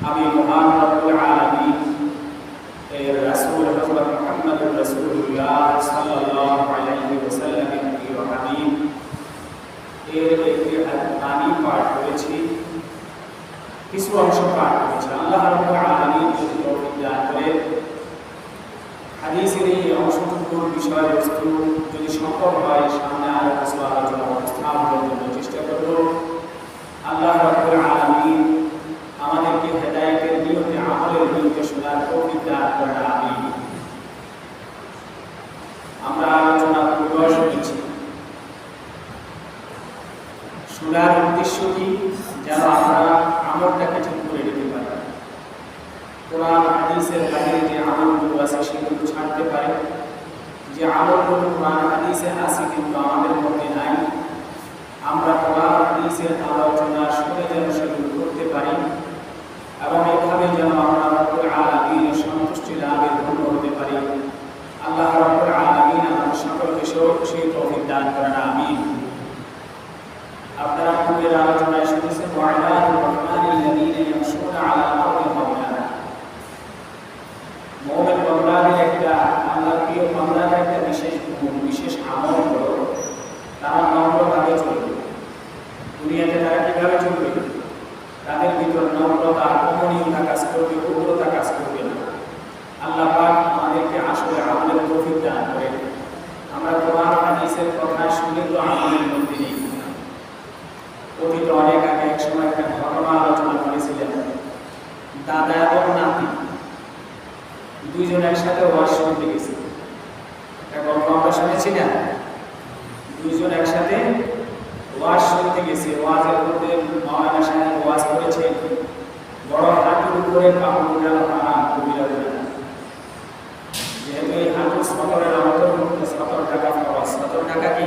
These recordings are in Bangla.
আমি মহান রব্বুল আলামিন এর রাসূল হযরত মুহাম্মদুর রাসূলুল্লাহ সাল্লাল্লাহু আলাইহি ওয়াসাল্লামের প্রিয় হাবিব এর একটি বাণী পাঠ করেছি কিছু অংশ পাঠ করেছি আল্লাহ রব্বুল আলামিন যদি তৌফিক দান করে হাদিসের এই অংশটুকুর বিষয়বস্তু যদি সম্ভব হয়, সামনে আরও কিছু আলোচনা উপস্থাপনের জন্য চেষ্টা করব। আল্লাহ রব্বুল আলামিন আমাদেরকে হেদায়েতের নিয়তে আমলের নিয়তে শোনার তৌফিক দান করেন আমিন আমরা আলোচনা পূর্ব শুনেছি শোনার উদ্দেশ্য কি? যেন আমরা আমলটাকে ঠিক করে নিতে পারি কোরআন, হাদিসের বাইরে যে আমলগুলো আছে সেগুলো ছাড়তে পারে যে আমলগুলো কোরআন, হাদিসে আছে কিন্তু আমাদের মধ্যে নাই, আমরা কোরআন, হাদিসের আলোচনা শুনে যেন সেগুলো করতে পারি এবং এভাবে যেন আমরা রব্বুল আলামিনের সন্তুষ্টি লাভের ধন্য হতে পারি। আল্লাহ রব্বুল আলামিন আমাদের সকলকে সেই তৌফিক করেন, আমিন আপনারা পূর্বের আলোচনায় শুনেছেন ওয়াইলাদুর রহমানিল্লাযীনা ইয়ামশুনা আলাল আরদি হাওলা মোহাম্মদ বাংলাদেশ একটা আল্লাহ প্রিয় বাংলাদেশ একটা বিশেষ গুণ, বিশেষ আমল হলো তারা নম্রভাবে চলবে দুনিয়াতে তারা কীভাবে চলবে তাদের ভিতর নম্রতা কমনীয়তা কাজ করবে উগ্রতা কাজ করবে না আল্লাহ পাক আমাদেরকে আসলে আমলের তৌফিক দান করে আমরা কোরআন হাদিসের কথা শুনে তো আমলের মধ্যে নেই অতীত অনেক আগে এক সময় একটা ঘটনা আলোচনা করেছিলেন দাদা এবং নাতি দুইজন একসাথে ওয়াজ শুনতে গেছে একটা গল্প আমরা শুনেছি না দুইজন একসাথে ওয়াজ শুনতে গেছে ওয়াজের মধ্যে মাওলানা সাহেব ওয়াজ করেছে বড় হাঁটুর উপরে কাপড় উঠানো হারাম কবিরা উঠানো যেহেতু এই হাঁটু সতরের অন্তর্ভুক্ত সতর টাকা খরচ সতর টাকা কি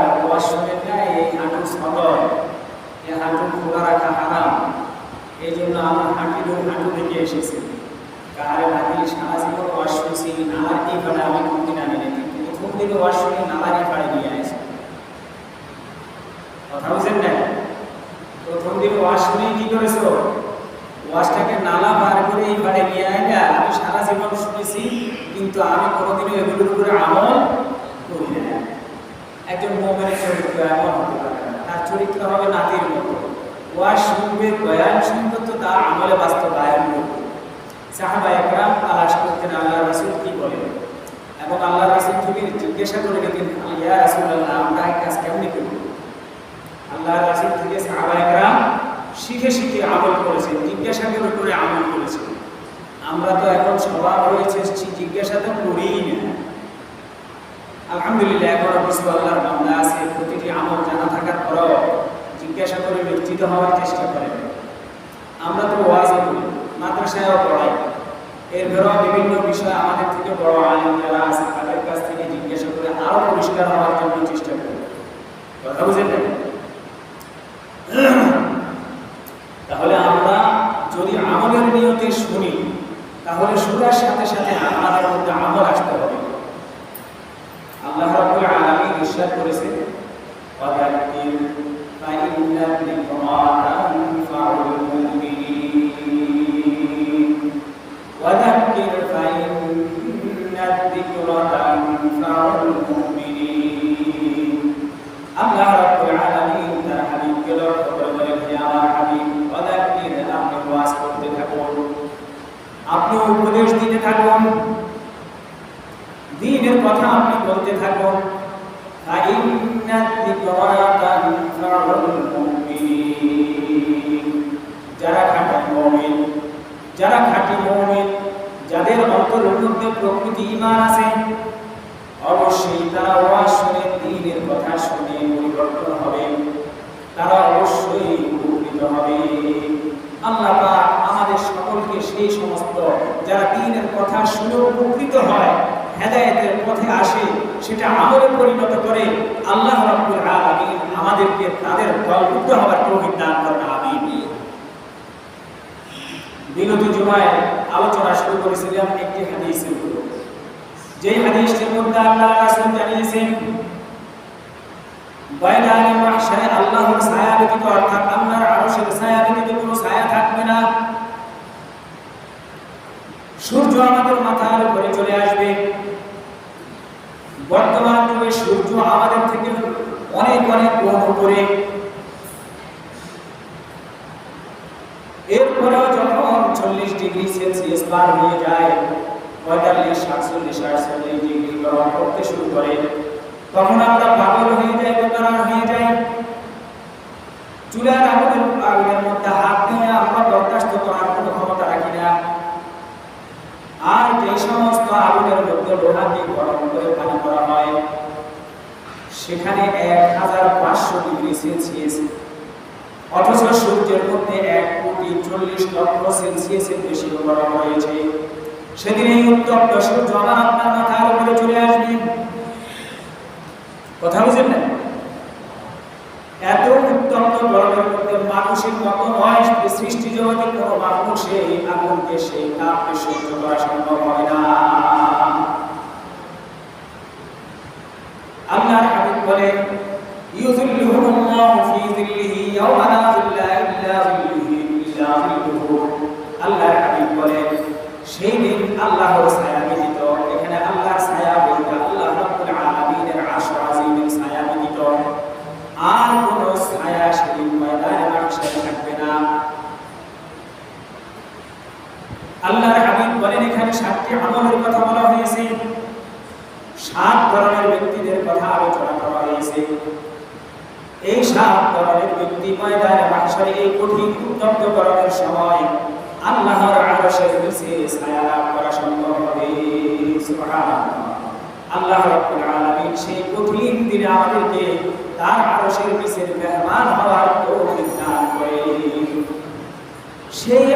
কারে কথা প্রথম দিকে ওয়াশ শুনে কি করেছ? ওয়াশটাকে নালা পার করে এই পাড়ে নিয়ে আয় না আমি সারা জীবন শুনেছি, কিন্তু আমি কোনোদিনও এগুলোর উপরে আমল করি একজন মোমেনের চরিত্র এমন হতে পারে তার চরিত্র হবে নাতির মতো। ওয়াশ শুনবে, বয়ান শুনবে তো তার আমলে বাস্তবায়ন করবে সাহাবা একরাম তালাশ করতেন আল্লাহ রাসুল কি বলেন? এবং আল্লাহ রাসুল থেকে জিজ্ঞাসা করে নিতেন ইয়া রাসুল আল্লাহ আমরা এই কাজ কেমনি করব? আল্লাহ রাসুল থেকে সাহাবা একরাম শিখে শিখে আমল করেছেন, জিজ্ঞাসা করে করে আমল করেছেন। আমরা তো এখন স্বভাব রয়েছে জিজ্ঞাসা তো করিই না। আলহামদুলিল্লাহ এখন কিছু আল্লাহর বান্দা আছে প্রতিটি আমল জানা থাকার পরও জিজ্ঞাসা করে নিশ্চিত হওয়ার চেষ্টা করেন আমরা তো ওয়াজও করি, মাদ্রাসায়ও পড়াই। এর বিভিন্ন বিষয় আমাদের থেকে বড় যারা আছে, তাদের কাছ থেকে জিজ্ঞাসা করে পরিষ্কার হওয়ার জন্য চেষ্টা করি। কথা বুঝেন না? তাহলে আমরা যদি আমলের নিয়তে শুনি, তাহলে শোনার সাথে সাথে আমাদের মধ্যে আমল আসতে হবে আল্লাহ রাব্বুল আলামিন করেছে। মুমিনিন আল্লাহ রাব্বুল আলামিন তার হাবিবকে লক্ষ্য করে বলেন হে আমার হাবিব ওয়াদাক্কির আপনি ওয়াজ করতে থাকুন আপনি উপদেশ দিতে থাকুন দিনের কথা আপনি বলতে থাকুন ফাইন্না যিকরা তানফাউল মুমিনিন যারা খাঁটি মুমিন যারা খাঁটি মুমিন যাদের অন্তরের মধ্যে ঈমান আছে? অবশ্যই তারা ওয়াজ শুনে দিনের কথা শুনে পরিবর্তন হবে। তারা অবশ্যই উপকৃত হবে। আল্লাহ পাক আমাদের সকল সেই সমস্ত যারা দিনের কথা শুনে উপকৃত হয়, হেদায়েতের পথে আসে, সেটা আমলে পরিণত করে আল্লাহ রাব্বুল আলামিন আমাদেরকে তাদের দলভুক্ত হওয়ার তৌফিক দান করেন, আমিন। বিগত জুমায় আলোচনা শুরু করেছিলাম একটি হাদিসের উপর। যে হাদিসটির মধ্যে আল্লাহ রাসূল জানিয়েছেন বয়দানি মাহশারে আল্লাহর ছায়া ব্যতীত, অর্থাৎ আল্লাহর আরশের ছায়া ব্যতীত কোনো ছায়া থাকবে না। সূর্য আমাদের মাথার উপরে চলে আসবে। বর্তমান যুগে সূর্য আমাদের থেকে অনেক অনেক গুণ উপরে। এরপরেও যখন চল্লিশ ডিগ্রি সেলসিয়াস পার হয়ে যায় পঁয়তাল্লিশ, সাতচল্লিশ, আটচল্লিশ ডিগ্রি গরম করতে শুরু করে। তখন আমরা পাগল হয়ে যাই, বেকার হয়ে যাই। চুলার আগুনের আগুনের মধ্যে হাত দিয়ে আমরা বরদাস্ত করার কোনো ক্ষমতা রাখি না। আর যে সমস্ত আগুনের মধ্যে লোহা দিয়ে গরম করে পানি করা হয়, সেখানে এক হাজার পাঁচশো ডিগ্রি সেলসিয়াস। অথচ সূর্যের মধ্যে এক কোটি চল্লিশ লক্ষ সেলসিয়াসের বেশি গরম হয়েছে সেদিন এই উত্তপ্ত সূর্য আমার আপনার মাথার উপরে চলে আসবে কথা বুঝেন না? এত উত্তপ্ত গরমের মধ্যে মানুষের মতো নয় সৃষ্টি জগতে কোনো মানুষ আগুনকে সেই তাপকে সহ্য করা সম্ভব হয় না। আল্লাহর হাবিব বলেন, ইউযিল্লুহুমুল্লাহু ফি যিল্লিহি ইয়াওমা লা যিল্লা ইল্লা যিল্লুহু ইল্লা হাবিব বলেন সেই দিন আল্লাহর ছায়া ব্যতীত এখানে আল্লাহর ছায়া বলতে আল্লাহ রাব্বুল আলামিনের আরশ আজিমের ছায়া ব্যতীত আর কোন ছায়া সেদিন ময়দানে মাহশারে থাকবে না। আল্লাহর হাবিব বলেন, এখানে সাতটি আমলের কথা বলা হয়েছে। সাত ধরনের ব্যক্তিদের কথা আলোচনা করা হয়েছে। এই সাত ধরনের ব্যক্তি ময়দানে মাহশারে এই কঠিন উত্তপ্ত গরমের সময় আল্লাহর ছায়া লাভ করা সম্ভব হবে। সুবহানাল্লাহ। আল্লাহ রাব্বুল আলামিন সেই কঠিন দিনে আমাদেরকে তার মেহমান হওয়ার তৌফিক দান সেই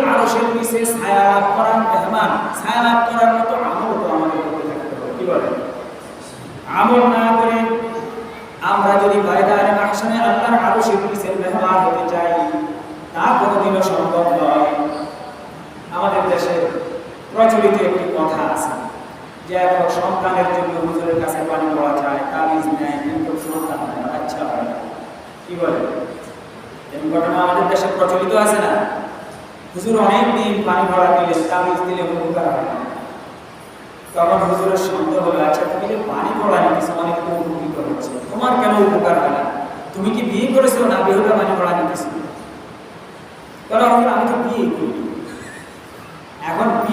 ছায়া লাভ করার মেহমান, ছায়া লাভ করার মতো আমল তো আমাদের করতে থাকতে হবে, কি বলেন? আমল না করে আমরা যদি ময়দানে মাহশারে আল্লাহর আরশের নিচে মেহমান হতে চাই, তা কোনোদিনও সম্ভব নয়। আমাদের দেশে প্রচলিত একটি কথা আছে, যে এখন সন্তানের জন্য হুজুরের কাছে পানি পড়া যায়, তাবিজ নেয় কিন্তু সন্তান হয় না বাচ্চা হয়। কি বলে? এরকম ঘটনা আমাদের দেশে প্রচলিত আছে না? হুজুর অনেক দিন পানি ভরা দিলে, তাবিজ দিলে উপকার হয় তখন হুজুরের সন্দেহ হলো আচ্ছা তুমি যে পানি পড়া নিতেছো অনেক তো উপকৃত হচ্ছে তোমার কেন উপকার হয় না? তুমি কি বিয়ে করেছ না বেহুদা পানি পড়া নিতেছো কারণ আমি তো বিয়ে করি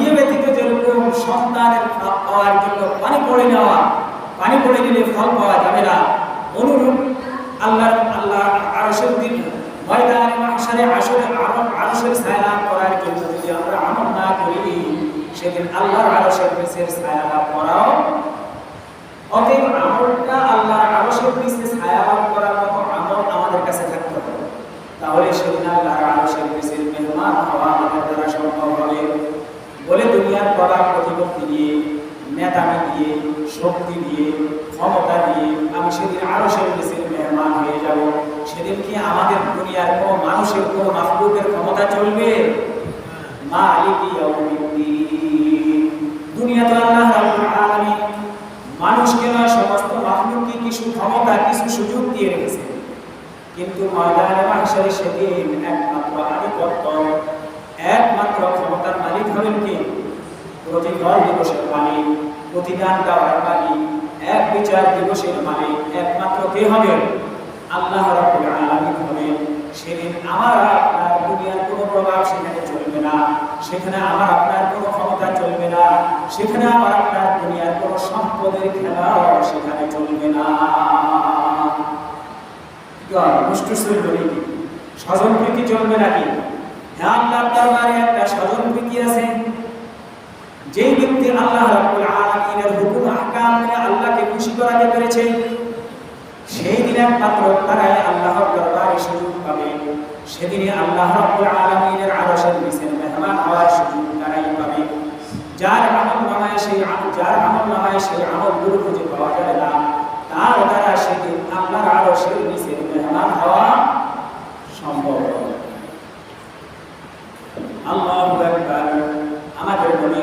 বিয়ে ব্যতীত যেরকম সন্তানের পাওয়ার জন্য পানি পড়ে নেওয়া, পানি পড়ে গেলে ফল পাওয়া যাবে না। অনুরূপ আল্লাহ আল্লাহ আরশের দিন, ময়দানে মাহশারে আসলে আরশের ছায়া লাভ করার জন্য যদি আমরা আমল না করি, সেদিন আল্লাহর আরশের নিচের ছায়া লাভ করাও অতএব আমলটা আল্লাহর আরশের নিচে ছায়া লাভ করার মতো আমল আমাদের কাছে থাকতে হবে। তাহলে সেদিন আল্লাহর আরশের নিচের মেহমান হওয়া আমাদের দ্বারা সম্ভব বলে দুনিয়ার প্রভাব প্রতিপত্তি দিয়ে নেতামি দিয়ে, শক্তি দিয়ে, ক্ষমতা দিয়ে আমি সেদিন আরও সে দেশের মেহমান হয়ে যাব। সেদিন কি আমাদের দুনিয়ার কোনো মানুষের, কোনো মাহবুবের ক্ষমতা চলবে? মালিকি ইয়াউমিদ্দিন। দুনিয়া তো আল্লাহ রাব্বুল মানুষকে নয়, সমস্ত মাহলুককে কিছু ক্ষমতা, কিছু সুযোগ দিয়ে রেখেছে কিন্তু ময়দানে মাহশারে সেদিন একমাত্র আধিপত্য। একমাত্র ক্ষমতার মালিক হবেন কি? প্রতিফল দিবসের মালিক প্রতিদান দেওয়ার মালিক এক বিচার দিবসের মালিক একমাত্র কে হবেন? আল্লাহ রাব্বুল আলামিন হবেন সেদিন আমার আপনার দুনিয়ার কোনো প্রভাব সেখানে চলবে না। সেখানে আমার আপনার কোনো ক্ষমতা চলবে না। সেখানে আমার আপনার দুনিয়ার কোনো সম্পদের খেলাও সেখানে চলবে না। স্বজন প্রীতি চলবে নাকি? একটা ব্যক্তি আল্লাহ আল্লাহকে খুশি করাতে সেই আল্লাহর সেদিনে হওয়ার সুযোগ যার সেই যার সেই পাওয়া না। তার মেহমান হওয়া সম্ভব হবে। আল্লাহু আকবার আমাদের নবী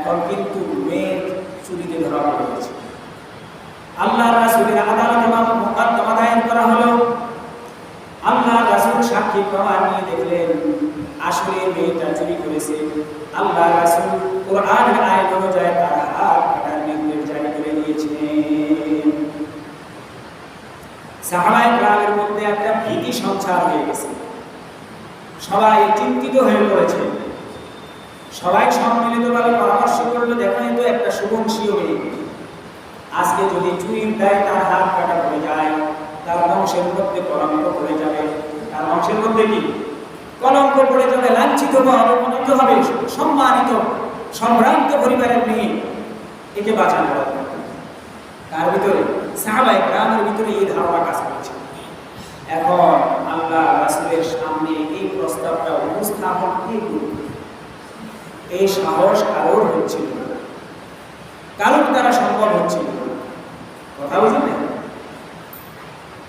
এখন কিন্তু মেয়ের চুরিতে ধরা পড়ে গেছে আল্লাহ রাসূলের আদালতে মোকদ্দমা দায়ের করা হলো। আল্লাহ রাসূল সাক্ষী প্রমাণ নিয়ে দেখলেন, আসলে মেয়েটা চুরি করেছে। আল্লাহ রাসূল কোরআনের আয়াত অনুযায়ী তার হাত কাটার নির্দেশ জারি করে দিয়েছেন সাহাবায়ে গ্রামের মধ্যে একটা ভীতি সঞ্চার হয়ে গেছে। সবাই চিন্তিত হয়ে পড়েছে। সবাই সম্মিলিতভাবে পরামর্শ করল দেখা যেত একটা শুভংশীয় মেয়ে আজকে যদি চুরির দেয় তার হাত কাটা পড়ে যায়, তার বংশের মধ্যে কলঙ্ক পড়ে যাবে। তার বংশের মধ্যে কি? কলঙ্ক পড়ে যাবে, লাঞ্ছিত হবে অবমানিত হবে, সম্মানিত, সম্ভ্রান্ত পরিবারের মেয়ে। একে বাঁচানো তার ভিতরে সাহাবাই গ্রামের ভিতরে এই ধারণা কাজ করছে। এখন আল্লাহ রাসূলের সামনে এই প্রস্তাবটা উপস্থাপন কে করবে? এই সাহস কারোর হচ্ছিল কারোর দ্বারা সম্ভব হচ্ছিল কথা বুঝলেন?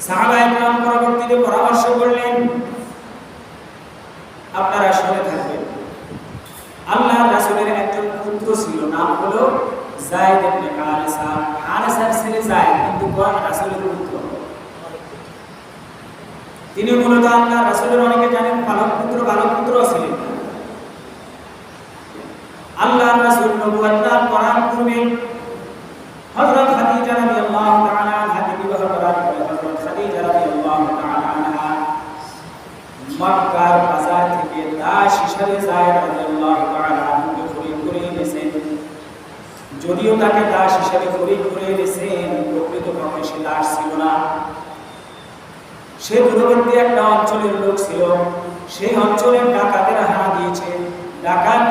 সাহাবা ইকরাম পরবর্তীতে পরামর্শ করলেন, আপনারা শুনে থাকবেন। আল্লাহ রাসুলের একজন পুত্র ছিল, নাম হলো জায়দ ইবনে হারেসা হারেসার ছেলে জায়দ কিন্তু কোন রাসুলের পুত্র? তিনি মূলত আল্লাহ রাসুলের অনেকে জানেন, পালক পুত্র, বালক পুত্র ছিলেন। রাসূল করার পূর্বে হযরত খাদিজা রাদিয়াল্লাহু তাআলা আনহাকে বিবাহ করার পরে হযরত খাদিজা রাদিয়াল্লাহু তাআলা আনহা মক্কার বাজার থেকে দাস হিসাবে রাদিয়াল্লাহু তাআলা আনহুকে করে এনেছেন। যদিও তাকে দাস হিসাবে খরিদ করে এনেছেন, প্রকৃতপক্ষে সে দাস ছিল না। সে দূরবর্তী একটা অঞ্চলের লোক ছিল। সেই অঞ্চলের ডাকাতেরা হানা দিয়েছে। বাড়ি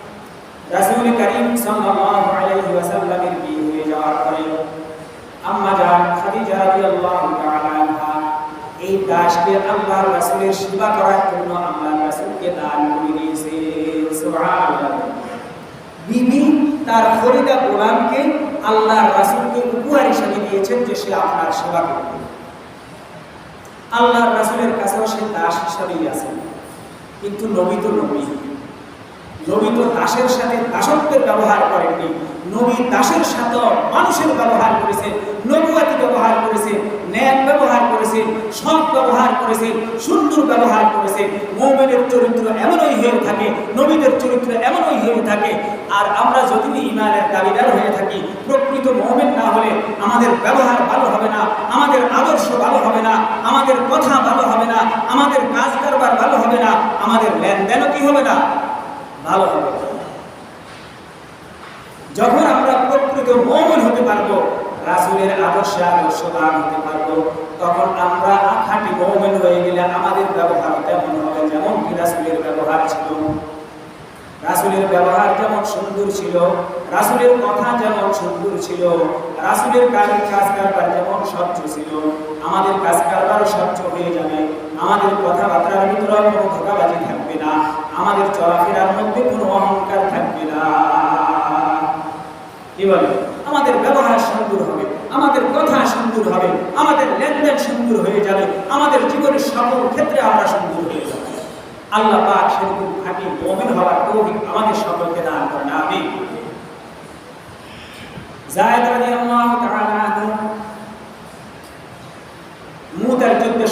রাসূল করিম সাল্লাল্লাহু আলাইহি ওয়াসাল্লামের বিয়ে হয়ে যাওয়ার পরে আম্মাজান খাদিজা রাদিয়াল্লাহু তাআলা এই দাসকে আল্লাহর রাসূলের সেবা করার জন্য আল্লাহর রাসূলকে দান করে দিয়েছে। সুবহানাল্লাহ। বিবি তার খরিদা গোলামকে আল্লাহর রাসূলকে উপহার হিসেবে দিয়েছেন যে সে আপনার সেবা করবে। আল্লাহর রাসূলের কাছেও সে দাস হিসাবেই আছে কিন্তু নবী তো নবী। নবী তো দাসের সাথে দাসত্বের ব্যবহার করেননি। নবী দাসের সাথে মানুষের ব্যবহার করেছেন নবুয়াতি ব্যবহার করেছেন ন্যায় ব্যবহার করেছেন সৎ ব্যবহার করেছেন সুন্দর ব্যবহার করেছেন মৌমেনের চরিত্র এমনই হয়ে থাকে, নবীদের চরিত্র এমনই হয়ে থাকে। আর আমরা যদি ইমানের দাবিদার হয়ে থাকি, প্রকৃত মৌমেন না হলে আমাদের ব্যবহার ভালো হবে না, আমাদের আদর্শ ভালো হবে না, আমাদের কথা ভালো হবে না, আমাদের কাজ কারবার ভালো হবে না, আমাদের লেনদেনও কি হবে না? ভালো হবে। যখন আমরা প্রকৃত মৌমন হতে পারব, রাসুলের আদর্শে আদর্শবান হতে পারব, তখন আমরা খাঁটি মৌমেন হয়ে গেলে আমাদের ব্যবহার তেমন হবে, যেমন কি রাসুলের ব্যবহার ছিল? রাসুলের ব্যবহার যেমন সুন্দর ছিল, রাসুলের কথা যেমন সুন্দর ছিল, রাসুলের কাজের কাজ কারবার যেমন স্বচ্ছ ছিল, আমাদের কাজ কারবারও স্বচ্ছ হয়ে যাবে, আমাদের কথাবার্তার ভিতরে কোনো ধোকাবাজি থাকবে না। আমাদের চলাফেরার মধ্যে কোনো অহংকার থাকবে না। কি বলে? আমাদের ব্যবহার সুন্দর হবে, আমাদের কথা সুন্দর হবে, আমাদের লেনদেন সুন্দর হয়ে যাবে, আমাদের জীবনের সকল ক্ষেত্রে আমরা সুন্দর হয়ে যাবে। আল্লাহ পাক সেরকম খাঁটি মুমিন হওয়ার তৌফিক আমাদের সকলকে দান করেন, আমিন। জায়েদ রাদিয়াল্লাহু তাআলা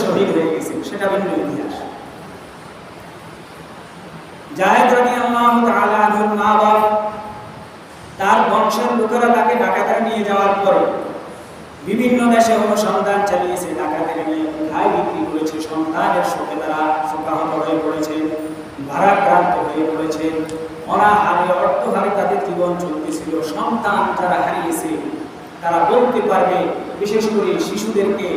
শহীদ হয়ে গেছেন, সেটা ভিন্ন ইতিহাস। জায়েদ রাদিয়াল্লাহু তাআলা আনহুর মা বাবা তার বংশের লোকেরা তাকে ডাকাতে নিয়ে যাওয়ার পরে বিভিন্ন দেশে অনুসন্ধান চালিয়েছে, ডাকাতের নিয়ে কোথায় বিক্রি করেছে, সন্তানের শোকে তারা শোকাহত হয়ে পড়েছে, ভারাক্রান্ত হয়ে পড়েছে। অনাহারে, অর্থহারে তাদের জীবন চলতেছিল, সন্তান যারা হারিয়েছে। তারা বলতে পারবে, বিশেষ করে শিশুদেরকে,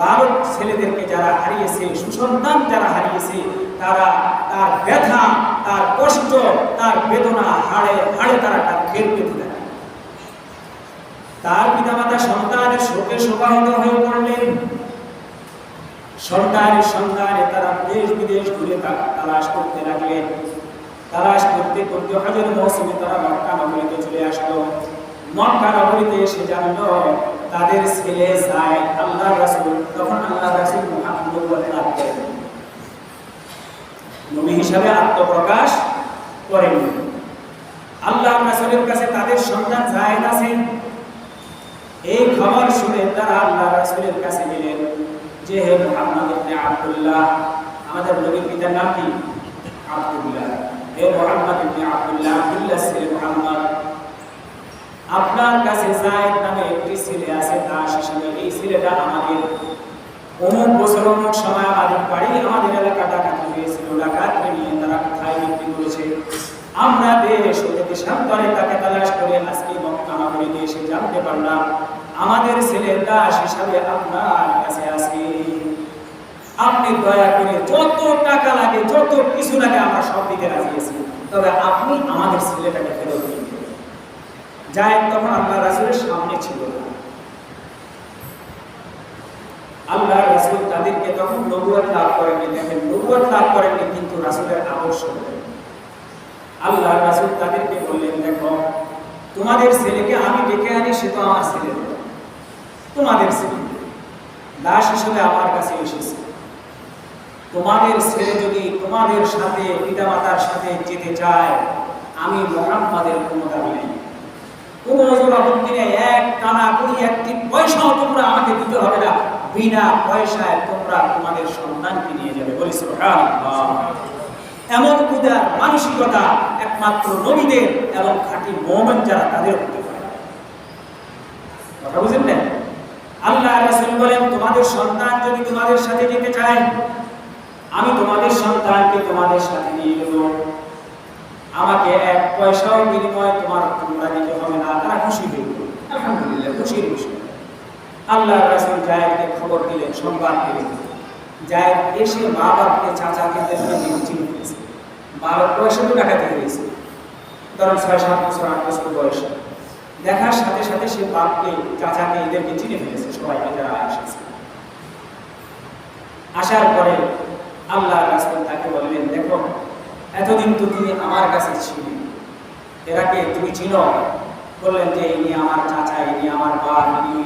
বালক ছেলেদেরকে যারা হারিয়েছে, সুসন্তান যারা হারিয়েছে, তারা তার ব্যথা, তার কষ্ট, তার বেদনা হাড়ে হাড়ে তারা তার খেল পেতে দেয়। তার পিতামাতা সন্তানের শোকে শোকাহত হয়ে পড়লেন। সন্তানের সন্তানে তারা দেশ বিদেশ ঘুরে তালাশ করতে লাগলেন। তালাশ করতে করতে হাজার মৌসুমে তারা মক্কা নগরীতে চলে আসলো। মক্কা নগরীতে এসে জানলো, তাদের ছেলে যায় আল্লাহ রাসূল। তখন আল্লাহ রাসূল মুহাম্মদ লাভ করেন নবী হিসাবে আত্মপ্রকাশ করেন। আল্লাহ রাসূলের কাছে তাদের সন্তান জায়েদ আছেন এই খবর শুনে তারা আল্লাহ রাসূলের কাছে গেলেন। যে, হে মুহাম্মদ ইবনে আব্দুল্লাহ, আমাদের নবীর পিতার নাম কি? আব্দুল্লাহ। হে মুহাম্মদ ইবনে আব্দুল্লাহ আব্দুল্লাহ ছেলে মুহাম্মদ। আপনার কাছে জায়েদ নামে একটি ছেলে আছে দাস হিসেবে এই ছেলেটা আমাদের অমুক বছর অমুক সময় আমাদের বাড়ি, আমাদের এলাকা ডাকাতি হয়েছিল, ডাকাত নিয়ে তারা কোথায় বিক্রি করেছে। আমরা দেশ হতে দেশান্তরে তাকে তালাশ করে আজকে মক্কা নগরীতে এসে জানতে পারলাম, আমাদের ছেলের দাস হিসাবে আপনার কাছে আছে। আপনি দয়া করে যত টাকা লাগে, যত কিছু লাগে আমরা সব দিতে রাজি আছি। তবে আপনি আমাদের ছেলেটাকে ফেরত দিন। জায়েদ তখন আল্লাহ রাসূলের সামনে ছিল। আল্লাহ রাসূল তাদেরকে তখন নবুয়ত লাভ করেননি। দেখেন নবুয়ত লাভ করেননি কিন্তু রাসূলের আদর্শ আল্লাহ রাসূল তাদেরকে বললেন, দেখো, তোমাদের ছেলেকে আমি ডেকে আনি, সে তো আমার ছেলে তোমাদের ছেলে। দাস হিসেবে আমার কাছে এসেছে। তোমাদের ছেলে যদি তোমাদের সাথে পিতামাতার সাথে যেতে চায়, আমি মোহাম্মদের কোনো দাবি নেই। এক আমাকে দিতে হবে না। বিনা তোমাদের সন্তানকে নিয়ে যাবে। এমন মানসিকতা একমাত্র নবীদের এবং খাঁটি যারা তাদের হতে পারে। কথা বুঝেন না আল্লাহ বলেন, তোমাদের সন্তান যদি তোমাদের সাথে যেতে চায়, আমি তোমাদের সন্তানকে তোমাদের সাথে নিয়ে যাব আমাকে এক পয়সাও বিনিময়ে তোমার তোমরা দিতে হবে না। তারা খুশি হয়ে গেল। আলহামদুলিল্লাহ, খুশির বিষয়। আল্লাহ রাসূল জায়েদকে খবর দিলেন, সংবাদ দিলেন। জায়েদ এসে মা বাপকে চাচাকে চিনি করেছে বারো বয়সে তো ডাকাতি হয়েছে ধরেন ছয়, সাত বছর, আট বছর বয়সে। দেখার সাথে সাথে সে বাপকে, চাচাকে এদেরকে চিনে ফেলেছে, সবাইকে যারা এসেছে আসার পরে আল্লাহ রাসূল তাকে বললেন, দেখো এতদিন তো তুমি আমার কাছে ছিলে। এরাকে তুমি চিনো? বললেন যে, ইনি আমার চাচা, ইনি আমার বাপ, ইনি।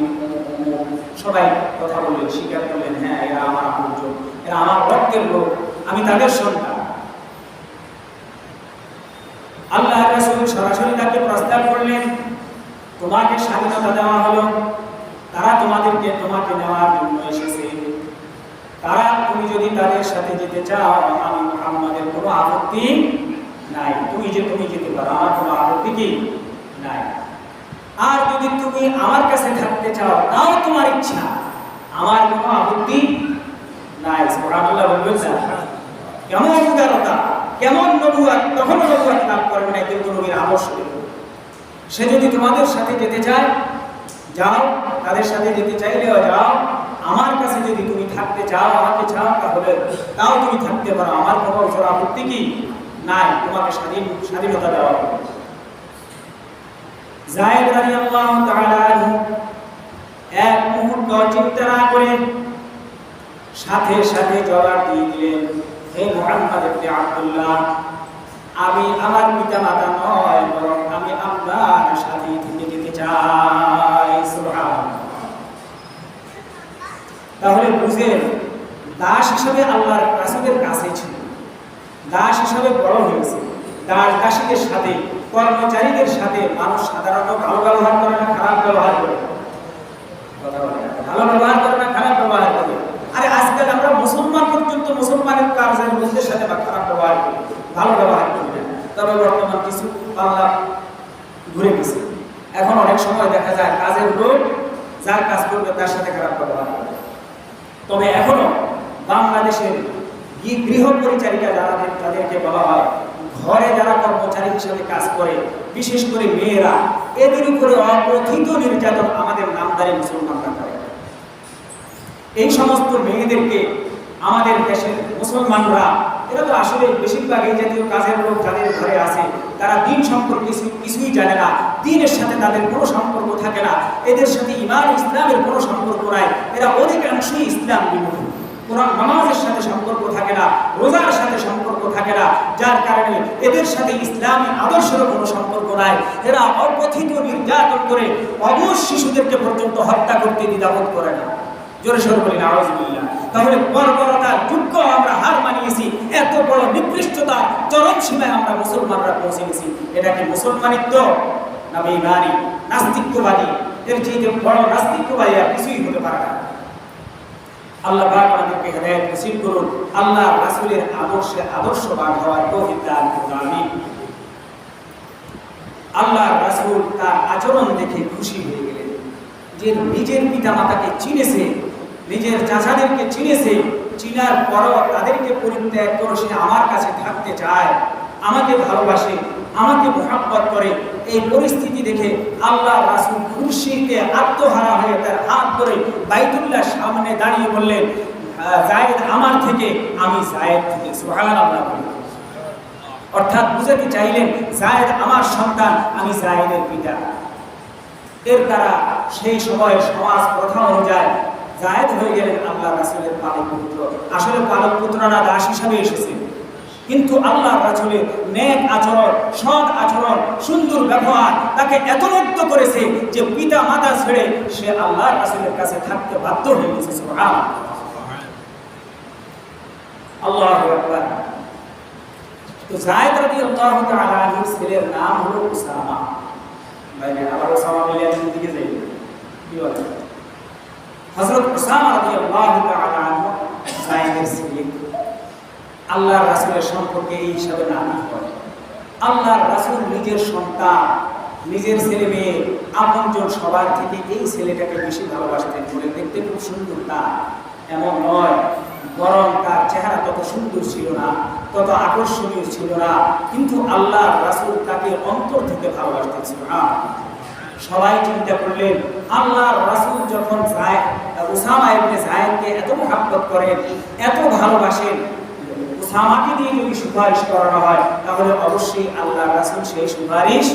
সবাই কথা বললেন, স্বীকার করলেন হ্যাঁ এরা আমার আপনজন এরা আমার রক্তের লোক, আমি তাদের সন্তান। আল্লাহ রাসূল সরাসরি তাকে প্রস্তাব করলেন, তোমাকে স্বাধীনতা দেওয়া হলো। তারা তোমাদেরকে তোমাকে নেওয়ার জন্য এসেছে। তারা যদি তাদের সাথে যেতে চাও, আমি মুহাম্মাদের কোনো আপত্তি নাই। তুমি যে তুমি যেতে পারো, আমার কোনো আপত্তি কি নাই। আর যদি তুমি আমার কাছে থাকতে চাও, তাও তোমার ইচ্ছা, আমার কোনো আপত্তি নাই। সুবহানাল্লাহ বলবেন কেমন উদারতা, কেমন নবুয়াত তখনও নবুয়াত লাভ করবে না কিন্তু নবীর আদর্শ সে যদি তোমাদের সাথে যেতে চায়, যাও, তাদের সাথে যেতে চাইলেও যাও আমার কাছে যদি তুমি থাকতে চাও, আমাকে চাও তাহলে তাও তুমি থাকতে পারো। আমার কোনো বছর আপত্তি কি? নাই, তোমাকে স্বাধীন, স্বাধীনতা দেওয়া হবে। জায়েদ তাআলা এক মুহূর্ত চিন্তা না করে সাথে সাথে জবাব দিয়ে দিলেন, হে মুহাম্মদ ইবনে আব্দুল্লাহ, আমি আমার পিতা মাতা নয়, বরং আমি আপনার সাথে থেকে যেতে চাই। সুবহানাল্লাহ। তাহলে বুঝে দাস হিসাবে আল্লাহর রাসুলের কাছে ছিল। দাস হিসাবে বড় হয়েছে। দাস দাসীদের সাথে, কর্মচারীদের সাথে মানুষ সাধারণত ভালো ব্যবহার করে না, খারাপ ব্যবহার করে। কথা বলে না। ভালো ব্যবহার করে না খারাপ ব্যবহার করে আরে আজকাল আমরা মুসলমান পর্যন্ত মুসলমানের কাজের বন্ধুদের সাথে বা খারাপ ব্যবহার করি ভালো ব্যবহার করি না তবে বর্তমান কিছু পাল্লা ঘুরে গেছে এখন অনেক সময় দেখা যায় কাজের লোক যার কাজ করবে তার সাথে খারাপ ব্যবহার করে তবে এখনও বাংলাদেশের গৃ- গৃহ পরিচারিকা যারা তাদেরকে বলা হয় ঘরে যারা কর্মচারী হিসেবে কাজ করে বিশেষ করে মেয়েরা এদের উপরে অপ্রথিত নির্যাতন আমাদের নামদারি মুসলমানরা করে এই সমস্ত মেয়েদেরকে আমাদের দেশের মুসলমানরা এরা তো আসলে বেশিরভাগ এই জাতীয় কাজের লোক যাদের ঘরে আছে, তারা দিন সম্পর্কে কিছু- কিছুই জানে না। দিনের সাথে তাদের কোনো সম্পর্ক থাকে না। এদের সাথে ইমান ইসলামের কোনো সম্পর্ক নাই। এরা অধিকাংশই ইসলাম বিমুখ। কোরআন নামাজের সাথে সম্পর্ক থাকে না, রোজার সাথে সম্পর্ক থাকে না। যার কারণে এদের সাথে ইসলামী আদর্শেরও কোনো সম্পর্ক নাই। এরা অকথিত নির্যাতন করে অবশ শিশুদেরকে পর্যন্ত হত্যা করতে দ্বিধাবোধ করে না। জোরে সোরে বলি না তাহলে বর্বরতার যুদ্ধ আমরা হার মানিয়েছি, এত বড় নিকৃষ্টতা, চরম সীমায় আমরা মুসলমানরা পৌঁছে গেছি। এটা কি মুসলমানিত্ব? না বেইমানি নাস্তিক্যবাদী। এর চেয়ে বড় নাস্তিক্যবাদী আর কিছুই হতে পারে না। আল্লাহ পাক আমাদেরকে হেদায়েত নসিব করুন। আল্লাহ রাসূলের আদর্শে আদর্শবান হওয়ার তৌফিক দান করুন, আমিন। আল্লাহ রাসূল তার আচরণ দেখে খুশি হয়ে গেলেন। যে নিজের পিতা মাতাকে চিনেছে নিজের চাচাদেরকে চিনেছে চিনার পরও তাদেরকে পরিত্যাগ করে সে আমার কাছে থাকতে চায়। আমাকে ভালোবাসে আমাকে মোহাব্বত করে। এই পরিস্থিতি দেখে আল্লাহ রাসূল খুশিতে আত্মহারা হয়ে তার হাত ধরে বাইতুল্লাহ সামনে দাঁড়িয়ে বললেন "আহ, জায়েদ আমার থেকে আমি জায়েদ থেকে। সুবহানাল্লাহ অর্থাৎ বুঝাতে চাইলেন জায়েদ আমার সন্তান আমি জায়েদের পিতা। এর দ্বারা সেই সময় সমাজ প্রথা অনুযায়ী জায়েদ হয়ে গেলেন আল্লাহ রাসূলের পালক পুত্র। আসলে পালক পুত্র না দাস হিসাবে এসেছে। কিন্তু আল্লাহ রাসূলের নেক আচরণ, সৎ আচরণ, সুন্দর ব্যবহার তাকে এত মুক্ত করেছে যে পিতা মাতা ছেড়ে সে আল্লাহ রাসূলের কাছে থাকতে বাধ্য হয়ে গেছে। আল্লাহু তো জায়েদ রাদিয়াল্লাহু তাআলা আনহুর ছেলের নাম হলো উসামা। ভাই আবার উসামা মিলে দিকে যাই। কি বলে হযরত উসামা রাদিয়াল্লাহু তাআলা আনহু, জায়েদের ছেলে আল্লাহর রাসূলের সম্পর্কে এই হিসাবে নাম করে আল্লাহর রাসূল নিজের সন্তান, নিজের ছেলে মেয়ে আপনজন সবার থেকে এই ছেলেটাকে বেশি ভালোবাসতেন বলে দেখতে খুব সুন্দর তা এমন নয়, বরং তার চেহারা তত সুন্দর ছিল না, তত আকর্ষণীয় ছিল না, কিন্তু আল্লাহ রাসূল তাকে অন্তর থেকে ভালোবাসতেন সুবহান সবাই চিন্তা করলেন, আল্লাহর রাসূল যখন জায়েদ উসামা ইবনে জায়েদকে এত মহব্বত করেন, এত ভালোবাসেন, উসামাকে দিয়ে যদি সুপারিশ করানো হয়, তাহলে অবশ্যই আল্লাহ রাসূল সেই সুপারিশ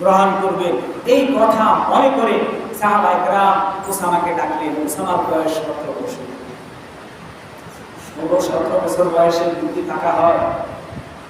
গ্রহণ করবেন। এই কথা মনে করে সাহাবা একরাম উসামাকে ডাকলেন, উসামার বয়স সতেরো বছর। ষোলো, সতেরো বছর বয়সে বুদ্ধি পাকা হয়